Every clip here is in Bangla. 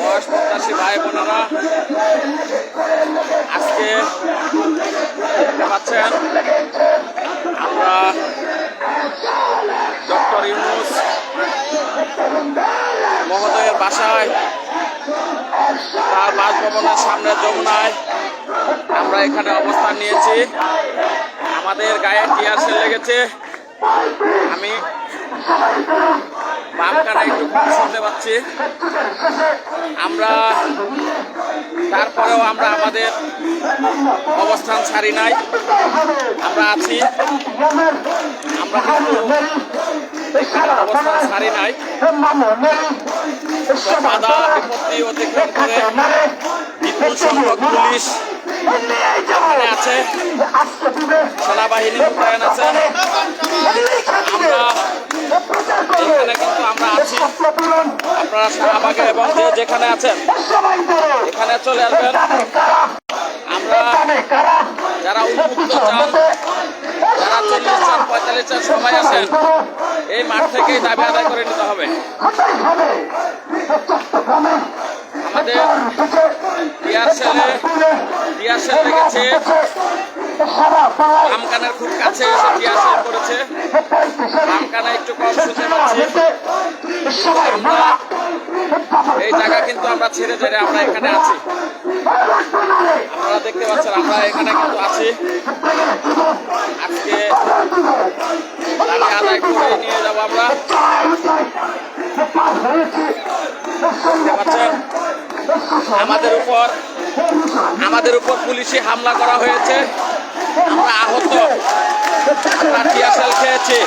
বয়স প্রত্যাশী ভাই বোনেরা আজকে দেখতে পাচ্ছেন আমরা ডক্টর ইউনুস মহোদয়ের বাসায়, তার বাসভবনের সামনে যমুনায় আমরা এখানে অবস্থান নিয়েছি। আমাদের গায়ে টিয়ার সেল লেগেছে। আমি বাম কানা একটু শুনতে পাচ্ছি। আমরা তারপরেও আমরা আমাদের অবস্থান ছাড়ি নাই। আমরা আছি। আমরা অবস্থান ছাড়ি নাই। বাধা বিপত্তি অতিক্রম করে বিপুল সংখ্যক পুলিশ আছে। সেনাবাহিনী মোতায়েন আছে। আমরা আপনারা শাহবাগে এবং যে যেখানে আছেন, এখানে চলে আসবেন। আমরা যারা উন্মুক্ত চান, যারা চল্লিশ চান, পঁয়তাল্লিশ চান সবাই আছেন এই মাঠ থেকেই দাবি আদায় করে নিতে হবে। আমাদের টিয়ার সেলে টিয়ার সেল লেগেছে আমকানের খুব কাছে এসে টিয়ার সেল করেছে আমকানা একটু কম শুনতে পাচ্ছি। আমরা এই জায়গা কিন্তু আমরা ছেড়ে ছেড়ে আমরা এখানে আছি। আপনারা দেখতে পাচ্ছেন, আমরা এখানে কিন্তু আছি। আজকে আদায় করে নিয়ে যাব আমরা। দেখতে পাচ্ছেন, আমাদের উপর আমাদের উপর পুলিশি হামলা করা হয়েছে। আমরা আহত। আমরা খেয়েছি।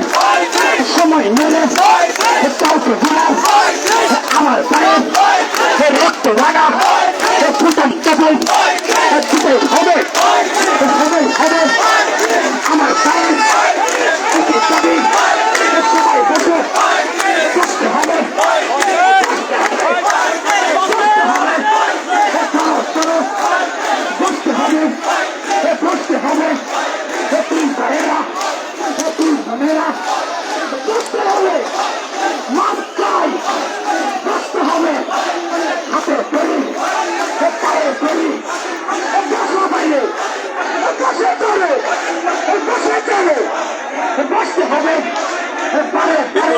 Yes!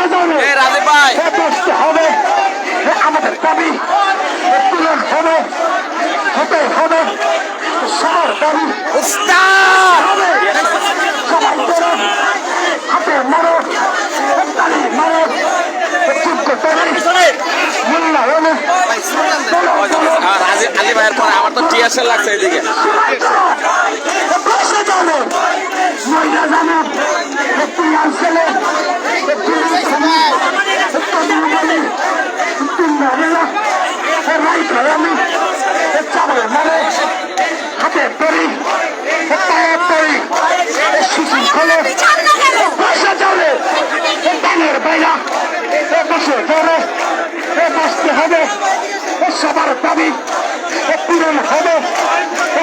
রাজীব ভাই। বসতে হবে। আমাদের দাবি পূরণ হবে। হতে হবে। সবার দাবি। হবে। সবাই করো হাতে মারো। তালি মারো। যোগ্য তালি আর রাজীব আলী ভাইয়ের পরে আমার তো টিয়াশাল লাগছে এদিকে। মহিলা জানো একটু ছেলে একটু ছেলে একটু দুর্বলী একটু নারেলা রাই আমি চাবল মারে হাতে তরি পায়ে তরি শিশু খোলে বসে যাবে ডানের বাইরা বসে যাবে বসতে হবে সবার দাবি পূরণ হবে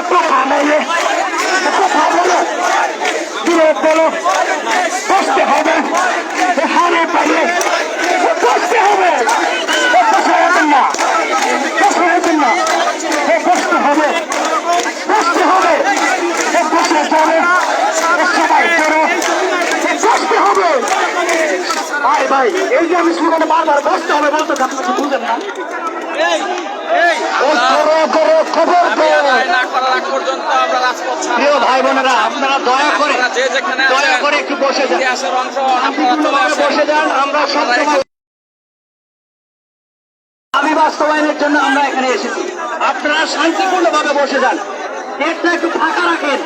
কথা নেই কথা বলো দূরে বলো বসতে হবে হারে পাইলে বসতে হবে বসে হবেন না বসে হবেন না বসতে হবে বসতে হবে বসে যাবে সবাই করো বসতে হবে ভাই আমি বারবার বসতে হবে বলতে বুঝেন না। প্রিয় ভাই বোনেরা আপনারা দয়া করে দয়া করে একটু বসে যান। বসে যান আমরা দাবি বাস্তবায়নের জন্য আমরা এখানে এসেছি। আপনারা শান্তিপূর্ণ ভাবে বসে যান। গেটটা একটু ফাঁকা রাখেন।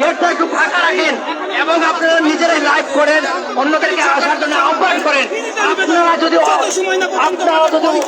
গেটটা একটু রাখেন এবং আপনারা নিজেরাই লাইভ করেন, অন্যদেরকে আসার জন্য আহ্বান করেন। আপনারা যদি আপনারা যদি